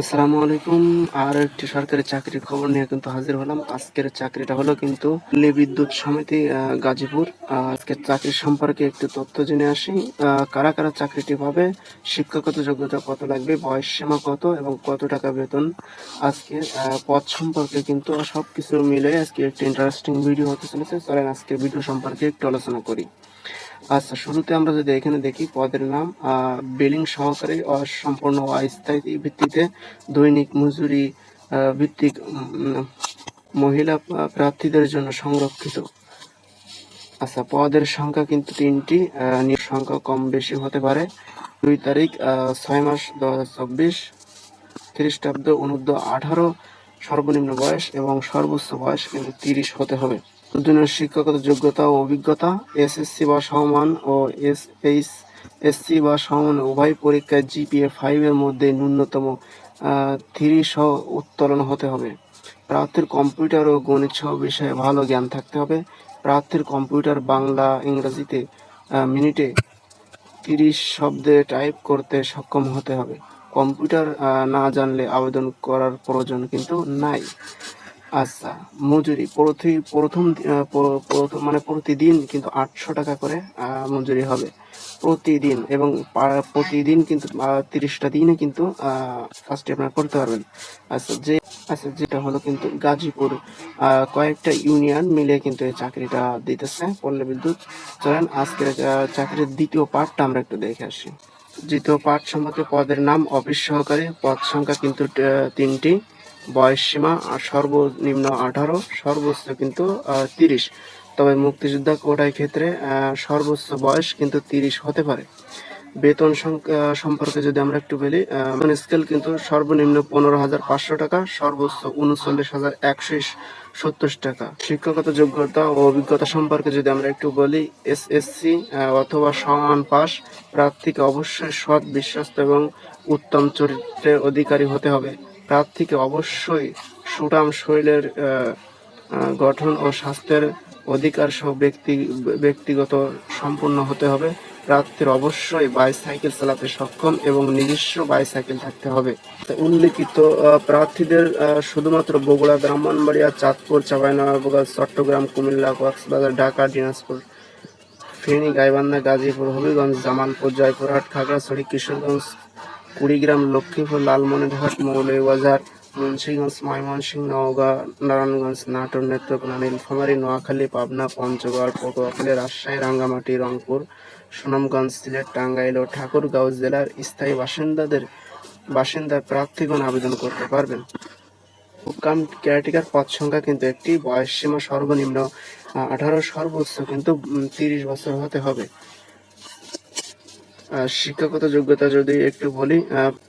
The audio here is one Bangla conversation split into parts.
আসসালামু আলাইকুম। আর একটি সরকারি চাকরির খবর নিয়ে কিন্তু হাজির হলাম। আজকের চাকরিটা হলো কিন্তু বিদ্যুৎ সমিতি গাজীপুর। আহ, আজকের চাকরি সম্পর্কে একটু তথ্য জেনে আসি। কারা কারা চাকরিটি পাবে শিক্ষাগত যোগ্যতা কত লাগবে বয়স সীমা কত এবং কত টাকা বেতন? আজকে পদ সম্পর্কে কিন্তু সবকিছু মিলে আজকে একটি ইন্টারেস্টিং ভিডিও হতে চলেছে। চলেন আজকের ভিডিও সম্পর্কে একটু আলোচনা করি। আচ্ছা শুরুতে আমরা যদি এখানে দেখি পদের নাম বিলিং সহকারী ও সম্পূর্ণ অস্থায়ী ভিত্তিতে দৈনিক মজুরি ভিত্তিক মহিলা প্রার্থীদের জন্য সংরক্ষিত। আচ্ছা পদের সংখ্যা কিন্তু তিনটি সংখ্যা কম বেশি হতে পারে। দুই তারিখ ছয় মাস চব্বিশ, খ্রিস্টাব্দ অনূর্ধ্ব আঠারো, সর্বনিম্ন বয়স এবং সর্বোচ্চ বয়স কিন্তু তিরিশ হতে হবে। দুজনের শিক্ষাগত যোগ্যতা ও অভিজ্ঞতা, এসএসসি বা সমান ও এস এসসি বা সমান উভয় পরীক্ষায় জিপিএ ফাইভের মধ্যে ন্যূনতম থ্রি সহ উত্তোলন হতে হবে। প্রার্থীর কম্পিউটার ও গণিত সহ বিষয়ে ভালো জ্ঞান থাকতে হবে। প্রার্থীর কম্পিউটার বাংলা, ইংরেজিতে মিনিটে তিরিশ শব্দে টাইপ করতে সক্ষম হতে হবে। কম্পিউটার না জানলে আবেদন করার প্রয়োজন কিন্তু নাই। আচ্ছা মজুরি। প্রতি, প্রথম মানে প্রতিদিন কিন্তু আটশো টাকা করে মজুরি হবে। প্রতিদিন এবং প্রতিদিন কিন্তু তিরিশটা দিনে কিন্তু ফার্স্টে আপনারা করতে পারবেন। আচ্ছা যে আচ্ছা যেটা হলো কিন্তু গাজীপুর কয়েকটা ইউনিয়ন মিলে কিন্তু এই চাকরিটা দিতেছে, পল্লী বিদ্যুৎ। চলেন, আজকের চাকরির দ্বিতীয় পার্টটা আমরা একটু দেখে আসি। দ্বিতীয় পার্ট সম্পর্কে পদের নাম, অফিস সহকারী, পদ সংখ্যা কিন্তু তিনটি। বয়স সীমা আর সর্বনিম্ন আঠারো, সর্বোচ্চ কিন্তু তিরিশ। তবে মুক্তিযোদ্ধা কোটায় ক্ষেত্রে সর্বোচ্চ বয়স কিন্তু তিরিশ হতে পারে। বেতন সম্পর্কে যদি আমরা একটু বলি স্কেল কিন্তু সর্বনিম্ন পনেরো হাজার পাঁচশো টাকা, সর্বোচ্চ উনচল্লিশ হাজার একশো সত্তর টাকা। শিক্ষাগত যোগ্যতা ও অভিজ্ঞতা সম্পর্কে যদি আমরা একটু বলি এসএসসি অথবা সমান পাস প্রার্থীকে অবশ্যই সৎ, বিশ্বস্ত এবং উত্তম চরিত্রের অধিকারী হতে হবে। প্রার্থীকে অবশ্যই সুঠাম শরীরের গঠন ও স্বাস্থ্যের অধিকার সহ ব্যক্তি, ব্যক্তিগত সম্পূর্ণ হতে হবে। প্রার্থীর অবশ্যই বাইসাইকেল চালাতে সক্ষম এবং নিজস্ব বাইসাইকেল থাকতে হবে। উল্লেখিত প্রার্থীদের শুধুমাত্র বগুড়া, ব্রাহ্মণবাড়িয়া, চাঁদপুর, চাঁপাইনবাবগঞ্জ, চট্টগ্রাম, কুমিল্লা, কক্সবাজার, ঢাকা, দিনাজপুর, ফেনী, গাইবান্ধা, গাজীপুর, হবিগঞ্জ, জামালপুর, জয়পুরহাট, খাগড়াছড়ি, কিশোরগঞ্জ কুড়িগ্রাম, লক্ষ্মীপুর, লালমনিরহাট, মৌলভীবাজার, মুন্সিগঞ্জ, ময়মনসিংহ, নওগাঁ, নারায়ণগঞ্জ, নাটোর, নেত্রকোনা, নীলফামারী, নোয়াখালী, পাবনা, পঞ্চগড়, পটুয়াখালী, রাজশাহী, রাঙ্গামাটি, রংপুর, সুনামগঞ্জ, সিলেট, টাঙ্গাইল ও ঠাকুরগাঁও জেলার স্থায়ী বাসিন্দাদের বাসিন্দার প্রার্থীগণ আবেদন করতে পারবেন। হুকাম কেয়ারটেকার পদ সংখ্যা কিন্তু একটি, বয়স সীমা সর্বনিম্ন আঠারো সর্বোচ্চ কিন্তু তিরিশ বছর হতে হবে। শিক্ষাগত যোগ্যতা যদি একটু বলি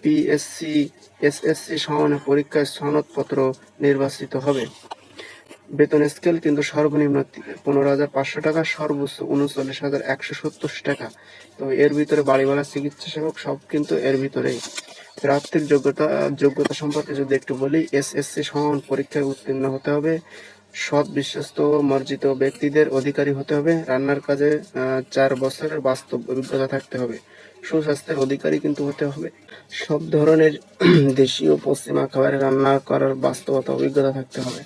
পিএসসি এসএসসি সমানের পরীক্ষায় সনদপত্র নির্বাচিত হবে। বেতন স্কেল কিন্তু সর্বনিম্ন পনেরো হাজার পাঁচশো টাকা, সর্বোচ্চ উনচল্লিশ হাজার একশো সত্তর টাকা। তো এর ভিতরে বাড়িওয়ালা, চিকিৎসা সেবক সব কিন্তু এর ভিতরেই। প্রার্থীর যোগ্যতা যোগ্যতা সম্পর্কে যদি একটু বলি এসএসসি সমান পরীক্ষায় উত্তীর্ণ হতে হবে। সৎ, বিশ্বস্ত, মার্জিত ব্যক্তিদের অধিকারী হতে হবে। রান্নার কাজে চার বছরের বাস্তব অভিজ্ঞতা থাকতে হবে। সুস্বাস্থ্যের অধিকারী কিন্তু হতে হবে। সব ধরনের দেশীয় পশ্চিমা খাবারে রান্না করার বাস্তবতা, অভিজ্ঞতা থাকতে হবে।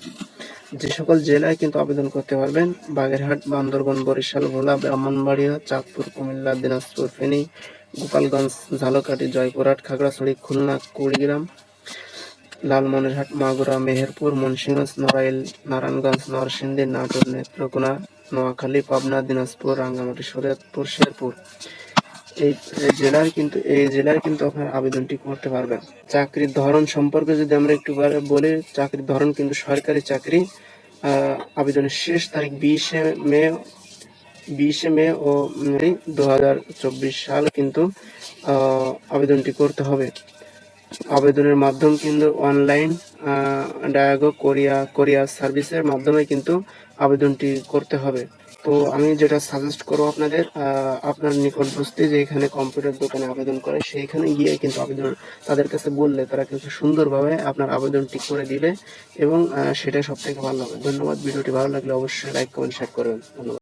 যে সকল জেলায় কিন্তু আবেদন করতে পারবেন। বাগেরহাট, বান্দরবান, বরিশাল, ভোলা, ব্রাহ্মণবাড়িয়া, চাঁদপুর, কুমিল্লা, দিনাজপুর, ফেনী, গোপালগঞ্জ, ঝালকাঠি, জয়পুরহাট, খাগড়াছড়ি, খুলনা, কুড়িগ্রাম লালমনিরহাট, মাগুরা, মেহেরপুর, মুন্সিগঞ্জ, নড়াইল, নারায়ণগঞ্জ, নরসিংদী, নাটোর, নেত্রকোনা, নোয়াখালী, পাবনা, দিনাজপুর, রাঙ্গামাটি, শরীয়তপুর, শেরপুর। এই জেলার কিন্তু, এই জেলার কিন্তু আপনার আবেদনটি করতে পারবেন। চাকরির ধরন সম্পর্কে যদি আমরা একটু বলি, চাকরির ধরন কিন্তু সরকারি চাকরি আবেদনের শেষ তারিখ বিশে মে বিশে মে ও দু হাজার চব্বিশ সাল কিন্তু আবেদনটি করতে হবে। আবেদনের মাধ্যম কিন্তু অনলাইন ডায়াগো কোরিয়া কোরিয়া সার্ভিসের মাধ্যমে কিন্তু আবেদনটি করতে হবে। তো আমি যেটা সাজেস্ট করব আপনাদের আপনার নিকটবর্তী যে এখানে কম্পিউটার দোকানে আবেদন করে, সেইখানে গিয়ে কিন্তু আবেদন তাদের কাছে বললে তারা কিন্তু সুন্দরভাবে আপনার আবেদনটি করে দিবে এবং সেটা সব থেকে ভালো হবে। ধন্যবাদ। ভিডিওটি ভালো লাগলে অবশ্যই লাইক কমেন্ট শেয়ার করবেন। ধন্যবাদ।